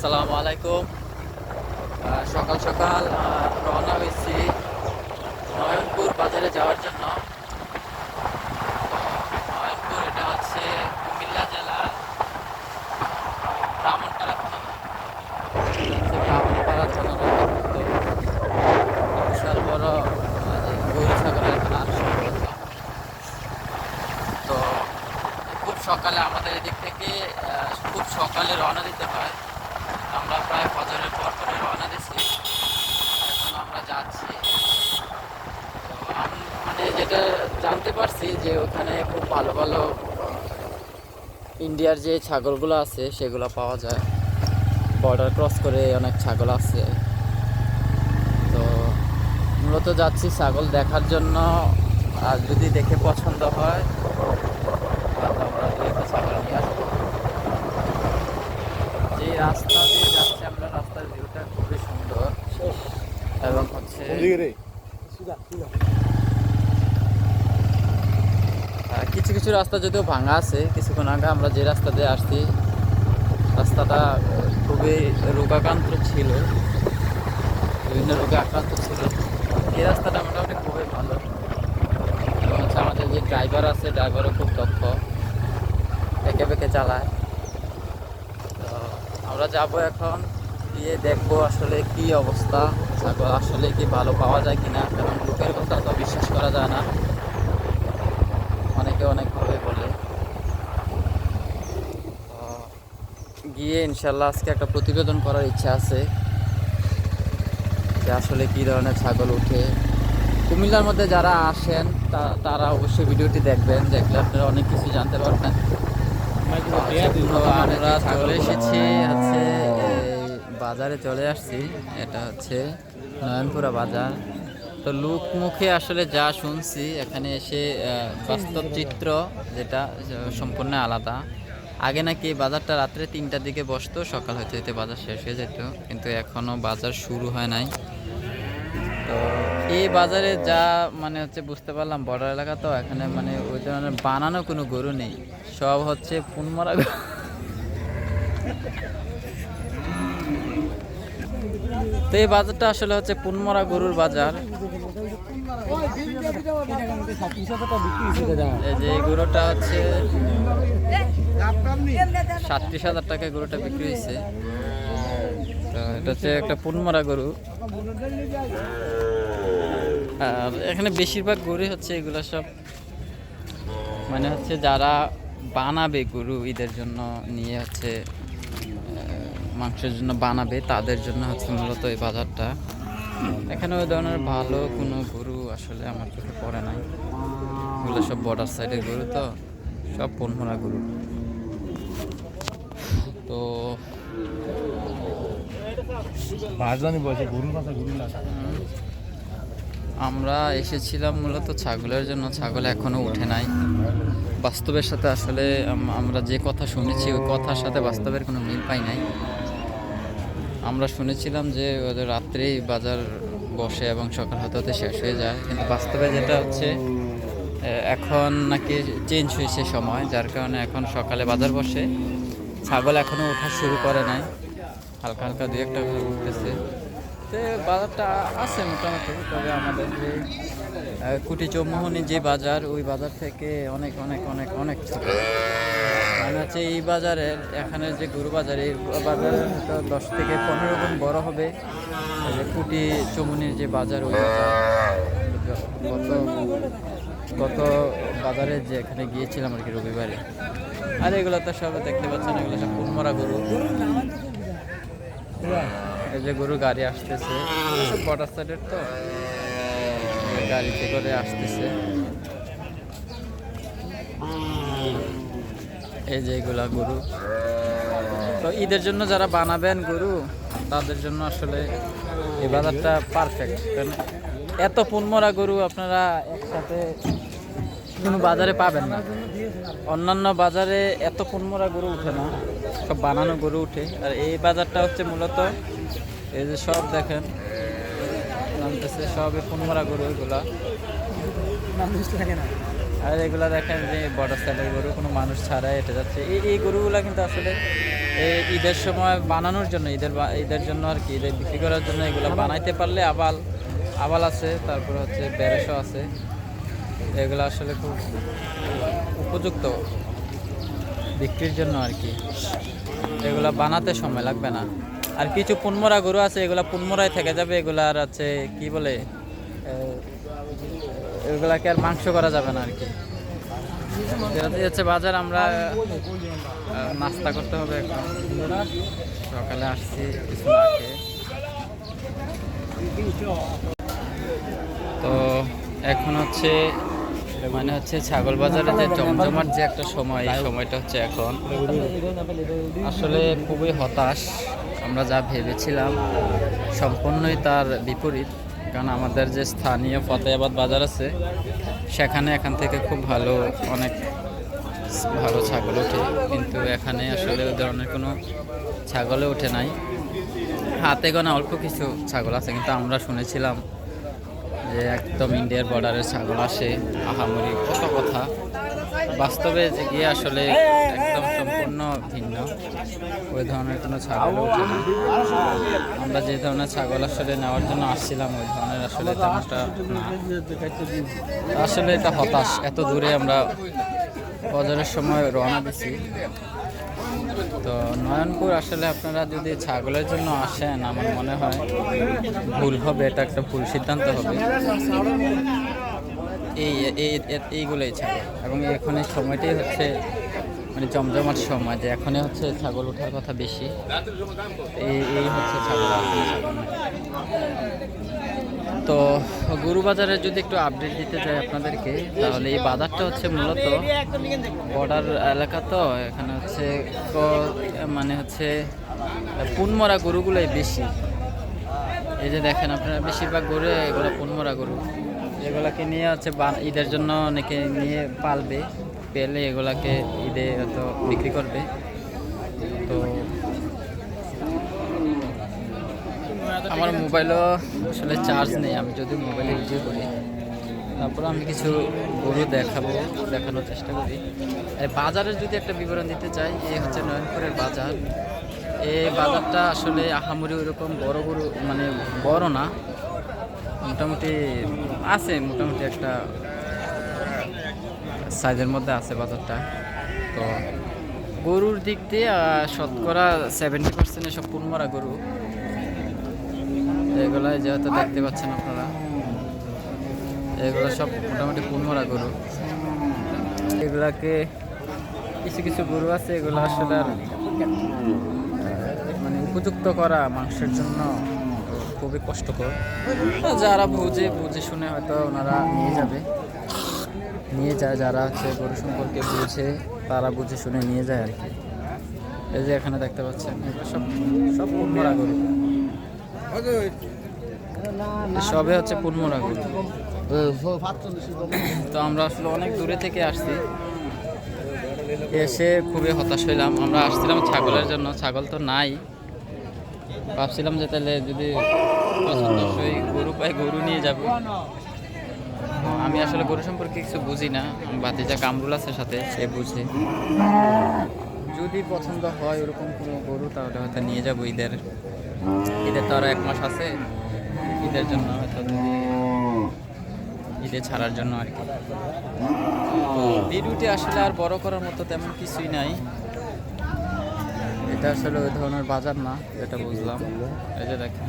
আসসালামু আলাইকুম। সকাল সকাল রওনা হয়েছি নয়নপুর বাজারে যাওয়ার জন্য। নয়নপুর, এটা হচ্ছে কুমিল্লা জেলার ব্রাহ্মণপাড়া ব্রাহ্মণপাড়া থানার অন্তর্ভুক্ত বিশাল বড় তো খুব সকালে আমাদের এদিক থেকে খুব সকালে রওনা দিতে হয় আমরা প্রায় ফজরের পর পরে রওনা দিচ্ছি এখন আমরা যাচ্ছি তো আম- মানে যেটা জানতে পারছি যে ওখানে খুব ভালো ভালো ইন্ডিয়ার যে ছাগলগুলো আছে সেগুলো পাওয়া যায়। বর্ডার ক্রস করে অনেক ছাগল আছে। তো মূলত যাচ্ছি ছাগল দেখার জন্য। আর যদি দেখে পছন্দ হয় তাহলে আমরা দু একটা ছাগল নিয়ে আসব। যে রাস্তা দিয়ে যাচ্ছে আমরা রাস্তার ভিউটা খুবই সুন্দর। এবং হচ্ছে কিছু রাস্তা যদিও ভাঙা আছে, কিছুক্ষণ আগে আমরা যে রাস্তা দিয়ে আসছি, রাস্তাটা খুবই রোগাক্রান্ত ছিল, বিভিন্ন রোগে আক্রান্ত ছিল। এই রাস্তাটা মোটামুটি খুবই ভালো। এবং আমাদের যে ড্রাইভার আছে ড্রাইভারও খুব দক্ষ, একে বেঁকে চালায়। তো আমরা যাব এখন, গিয়ে দেখব আসলে কি অবস্থা আসলে কি ভালো পাওয়া যায় কিনা, কারণ লোকের কথা তো বিশ্বাস করা যায় না। অনেকে অনেকভাবে বলে। গিয়ে ইনশাল্লাহ আজকে একটা প্রতিবেদন করার ইচ্ছা আছে যে আসলে কি ধরনের ছাগল উঠে কুমিল্লার মধ্যে যারা আসেন তারা অবশ্যই ভিডিওটি দেখবেন, দেখলে আপনারা অনেক কিছু জানতে পারবেন। আমরা চলে এসেছি বাজারে চলে আসছি। এটা হচ্ছে নয়নপুরা বাজার। তো লোক মুখে আসলে যা শুনছি, এখানে এসে বাস্তব চিত্র যেটা সম্পূর্ণ আলাদা। আগে নাকি বাজারটা রাত্রে তিনটার দিকে বসতো, সকাল হতে হতে বাজার শেষ হয়ে যেত, কিন্তু এখনও বাজার শুরু হয় নাই। তো এই বাজারে যা মানে হচ্ছে বুঝতে পারলাম, বর্ডার এলাকা তো, এখানে মানে ওই ধরনের বানানো কোনো গরু নেই। সব হচ্ছে পুনমরা গরু। তো এই বাজারটা আসলে হচ্ছে পুনমরা গরুর বাজার। যে গরুটা হচ্ছে সাতত্রিশ হাজার টাকায় গরুটা বিক্রি হয়েছে। এটা হচ্ছে একটা পুনমরা গরু। আর এখানে বেশিরভাগ গরু হচ্ছে এগুলো সব মানে হচ্ছে যারা বানাবে গরু, ঈদের জন্য নিয়ে হচ্ছে মাংসের জন্য বানাবে তাদের জন্য হচ্ছে মূলত এই বাজারটা। এখানে ওই ধরনের ভালো কোনো গরু আসলে আমার চোখে পড়ে নাই। এগুলো সব বর্ডার সাইডের গরু তো সব পনমরা গরু। তো আমরা এসেছিলাম মূলত ছাগলের জন্য ছাগল এখনও উঠে নাই। বাস্তবের সাথে আসলে আমরা যে কথা শুনেছি ওই কথার সাথে বাস্তবের কোনো মিল পাই নাই। আমরা শুনেছিলাম যে ওদের রাত্রেই বাজার বসে এবং সকাল হতে হতে শেষ হয়ে যায়। কিন্তু বাস্তবে যেটা হচ্ছে এখন নাকি চেঞ্জ হয়েছে সময়, যার কারণে এখন সকালে বাজার বসে। ছাগল এখনও ওঠা শুরু করে নাই। হালকা হালকা দু একটা উঠতেছে। তো বাজারটা আছে মোটামুটি, তবে আমাদের যে কুটি চৌমোহনী যে বাজার, ওই বাজার থেকে অনেক অনেক অনেক অনেক মানে হচ্ছে এই বাজারের এখানে যে গরু বাজার, এই হয়তো দশ থেকে পনেরো গুণ বড় হবে। কুটি চৌমুনির যে বাজার, ওই বাজার। গত গত বাজারে যে এখানে গিয়েছিলাম আর কি রবিবারে, আর এগুলো তো সব দেখতে পাচ্ছেন, এগুলো সব কুমরা গরু। এই যে গরু গাড়ি আসতেছে বর্ডার সাইডের তো গাড়িতে করে আসতেছে। এই যে এগুলা গরু। তো ঈদের জন্য যারা বানাবেন গরু, তাদের জন্য আসলে এই বাজারটা পারফেক্ট কারণ এত পুনমরা গরু আপনারা একসাথে কোনো বাজারে পাবেন না। অন্যান্য বাজারে এত পুনমরা গরু উঠে না, সব বানানো গরু উঠে। আর এই বাজারটা হচ্ছে মূলত এই যে সব দেখেন, নামতেছে সবই পুনমরা গরু এগুলা। আর এগুলো দেখেন যে বড় স্টাইলের গরু, কোনো মানুষ ছাড়াই এটা যাচ্ছে। এই এই গরুগুলো কিন্তু আসলে এই ঈদের সময় বানানোর জন্য, ঈদের ঈদের জন্য আর কি, ঈদের বিক্রি করার জন্য এগুলো বানাইতে পারলে আবাল আবাল আছে, তারপর হচ্ছে বেরেসও আছে। এগুলো আসলে খুব উপযুক্ত বিক্রির জন্য আর কি। এগুলা বানাতে সময় লাগবে না। আর কিছু পুনমরা গরু আছে, এগুলা পুনমরাই থেকে যাবে, এগুলা আর আছে, কি বলে এগুলাকে আর মাংস করা যাবে না আর কি। যাচ্ছে বাজার আমরা নাস্তা করতে হবে এখন। সকালে আসছি তো এখন হচ্ছে মানে হচ্ছে ছাগল বাজারে যে জমজমাট যে একটা সময়, এই সময়টা হচ্ছে এখন। আসলে খুবই হতাশ। আমরা যা ভেবেছিলাম সম্পূর্ণই তার বিপরীত, কারণ আমাদের যে স্থানীয় ফতেহাবাদ বাজার আছে, সেখানে এখান থেকে খুব ভালো, অনেক ভালো ছাগল ওঠে। কিন্তু এখানে আসলে ওই ধরনের কোনো ছাগলে ওঠে নাই। হাতে গোনা অল্প কিছু ছাগল আছে, কিন্তু আমরা শুনেছিলাম যে একদম ইন্ডিয়ার বর্ডারে ছাগল আসে, আহামরি কত কথা। বাস্তবে যে গিয়ে আসলে একদম সম্পূর্ণ ভিন্ন। ওই ধরনের কোনো ছাগল না। আমরা যে ধরনের ছাগল আসলে নেওয়ার জন্য আসছিলাম, ওই ধরনের আসলে তেমনটা না। আসলে এটা হতাশ। এত দূরে আমরা বজারের সময় রওনা দিছি। তো নয়নপুর আসলে আপনারা যদি ছাগলের জন্য আসেন, আমার মনে হয় ভুল হবে, এটা একটা ভুল সিদ্ধান্ত হবে। এই এই এই- এইগুলোই ছাগল। এবং এখন সময়টাই হচ্ছে মানে জমজমাট সময় যে এখনই হচ্ছে ছাগল ওঠার কথা বেশি। এই এই হচ্ছে ছাগল তো গরু বাজারে যদি একটু আপডেট দিতে চাই আপনাদেরকে, তাহলে এই বাজারটা হচ্ছে মূলত বর্ডার এলাকা তো, এখানে হচ্ছে মানে হচ্ছে পুনমরা গরুগুলোই বেশি। এই যে দেখেন আপনারা, বেশিরভাগ গরু এগুলো পুনমরা গরু। এগুলাকে নিয়ে হচ্ছে ঈদের জন্য অনেকে নিয়ে পালবে, পেলে এগুলাকে ঈদে হয়তো বিক্রি করবে। তো আমার মোবাইলও আসলে চার্জ নেই, আমি যদি মোবাইলে ভিডিও করি, তারপর আমি কিছু গরু দেখাবো, দেখানোর চেষ্টা করি। বাজারের যদি একটা বিবরণ দিতে চাই এই হচ্ছে নয়নপুরের বাজার। এই বাজারটা আসলে আহামরি ওইরকম বড় গরু মানে বড় না, মোটামুটি আছে, মোটামুটি একটা সাইজের মধ্যে আছে বাজারটা। তো গরুর দিক দিয়ে শতকরা সেভেন্টি পার্সেন্ট সব পুনমরা গরু। এগুলাই যেহেতু দেখতে পাচ্ছেন আপনারা, এগুলো সব মোটামুটি পুনমরা গরু। এগুলাকে কিছু কিছু গরু আছে, এগুলো আসলে আর মানে উপযুক্ত করা মাংসের জন্য খুবই কষ্টকর। যারা বুঝে বুঝে শুনে হয়তো ওনারা নিয়ে যাবে। নিয়ে যায়, যারা হচ্ছে গরু সম্পর্কে বুঝে, তারা বুঝে শুনে নিয়ে যায় আর কি। এই যে এখানে দেখতে পাচ্ছেন সব সব পুনমরা গরু। সবে হচ্ছে পুনমরা গরু তো আমরা আসলে অনেক দূরে থেকে আসছি। এসে খুবই হতাশ হইলাম। আমরা আসছিলাম ছাগলের জন্য। ছাগল তো নাই। ভাবছিলাম যে তাহলে যদি পছন্দসই গরু পাই, গরু নিয়ে যাব। আমি আসলে গরু সম্পর্কে কিছু বুঝি না। আমার ভাতিজা কামরুল আছে সাথে, সে বুঝে। যদি পছন্দ হয় ওরকম কোনো গরু, তাহলে হয়তো নিয়ে যাব ঈদের। ঈদের তো আরও এক মাস আছে। ঈদের জন্য হয়তো ঈদে ছাড়ার জন্য আর কি। ভিডিওটি আসলে আর বড় করার মতো তেমন কিছুই নাই। এটা আসলে ওই ধরনের বাজার না, যেটা বুঝলাম। এই যে দেখেন।